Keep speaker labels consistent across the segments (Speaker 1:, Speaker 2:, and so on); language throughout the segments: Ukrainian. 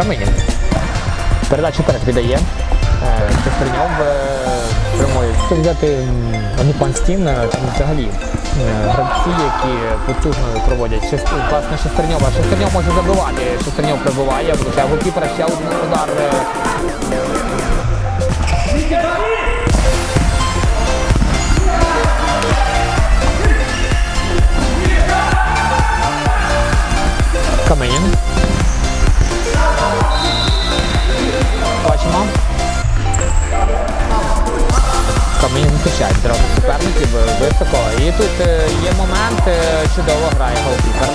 Speaker 1: Каменін. Передачу вперед віддає. Е, е, прямою. Тут взяти Анупан Стін, е, там взагалі е, гравці, які потужно проводять. Шест... Власне, Шестерньова. Шестерньов може забивати. Шестерньов прибуває, влучає голкіпера, ще один удар. Високо. І тут е, є момент, е, чудово грає голкіпер.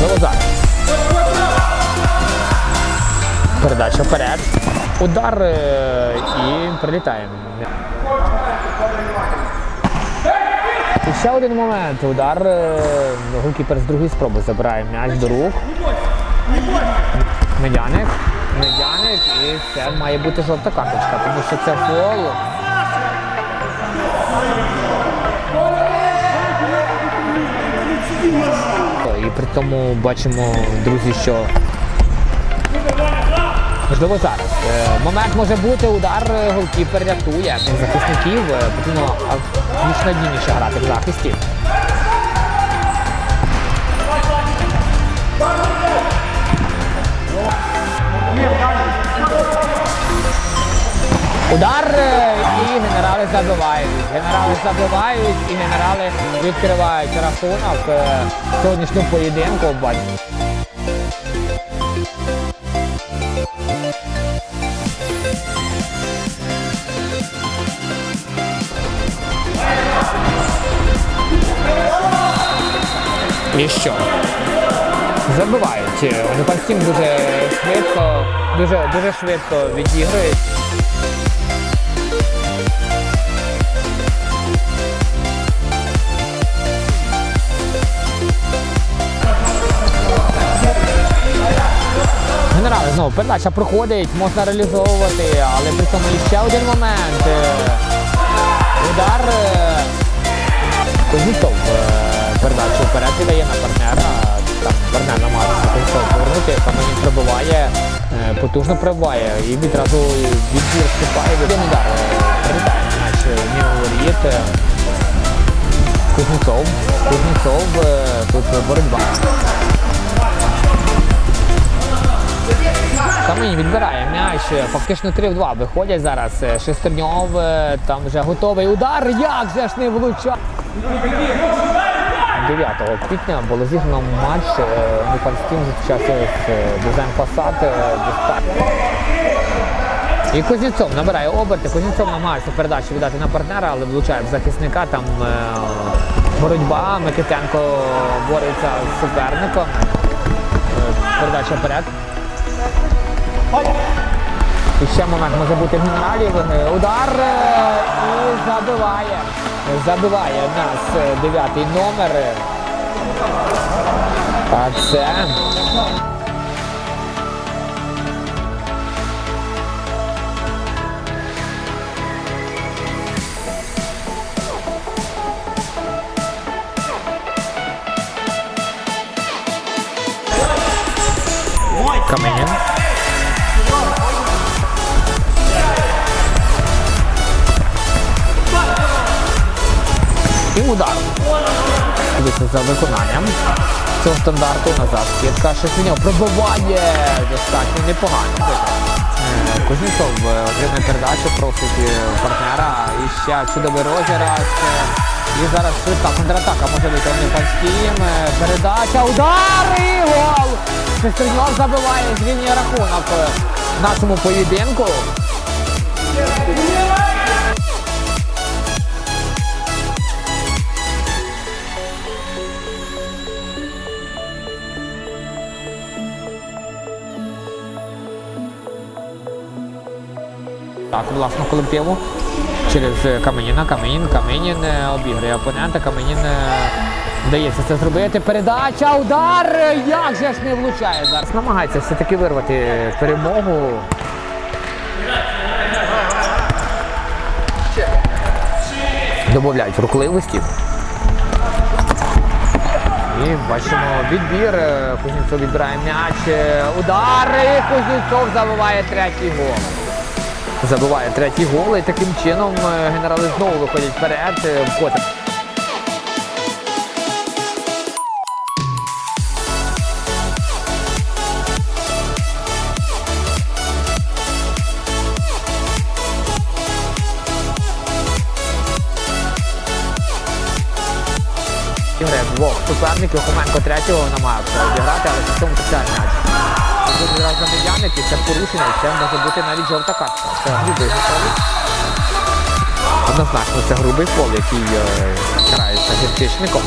Speaker 1: Залозар. Передача вперед. Удар е, і прилітає. І ще один момент. Удар. Голкіпер з другої спроби забирає м'яч до рук. Медяник. Медяник. І це має бути жовта карточка, тому що це фол. При тому бачимо, друзі, що Можливо, зараз. Е, Момент може бути, удар е, голкіпер рятує захисників. е, Потрібно більш надійніше грати в захисті. Удар генерали забивають. Генерали забивають і генерали відкривають рахунок е, сьогоднішнього поєдинку. Бачите. І що? Забивають. Панстім дуже швидко, дуже, дуже швидко відігрують. Передача проходить, можна реалізовувати, але при цьому ще один момент. Удар. е, Кузнєцов е, передачу вперед віддає на партнера. Там партнер намагається Кузнєцов повернути, Каменін пробиває, е, потужно пробиває і відразу відбір вступає. Один удар е, мимо воріт. Кузнєцов. Кузнєцов, тут боротьба. Камінь відбирає м'яч. Фактично 3 в 2 виходять зараз. Е, Шестерньов е, там вже готовий удар. Як же ж не влучав? 9 квітня було зіграно матч. Нікон Стім зустрічався з е, дизайн Пасат. І Кузнєцов набирає оберти. Кузнєцов намагається передачу віддати на партнера, але влучає в захисника. Там е, боротьба. Микитенко бореться з суперником. Е, Передача вперед. І ще момент може бути в. Е, Удар е, і забиває. Забиває нас е, дев'ятий номер. А це. Каменін. Удар. Дивіться за виконанням цього стандарту назад. Сітка Шесеньов пробиває достатньо непогано. Е, Кузнєцов е, отримує передачу, просить е, партнера. І ще чудовий розіграш. І зараз швидка контратака може бути не панським. Передача, удар і гол! Шестерньов забиває, звільнює рахунок нашому поєдинку. Так, власно колективу через Каменіна, Каменін, Каменін е, обіграє опонента, Каменін е, вдається це зробити. Передача, удар! Як же ж не влучає зараз? Намагається все-таки вирвати перемогу. Добавляють рухливості. І бачимо відбір. Е, Кузнєцов відбирає м'яч. Удар. І Кузнєцов забиває третій гол. Забиває третій гол і таким чином е, генерали знову виходять вперед. е, вкотре. Двох суперників. Хоменко третього намагався обіграти, але при цьому. Тут відразу медяник і це порушення, і це може бути навіть жовта картка. Це грубий фол. Однозначно, це грубий фол, який е, карається гірчичником.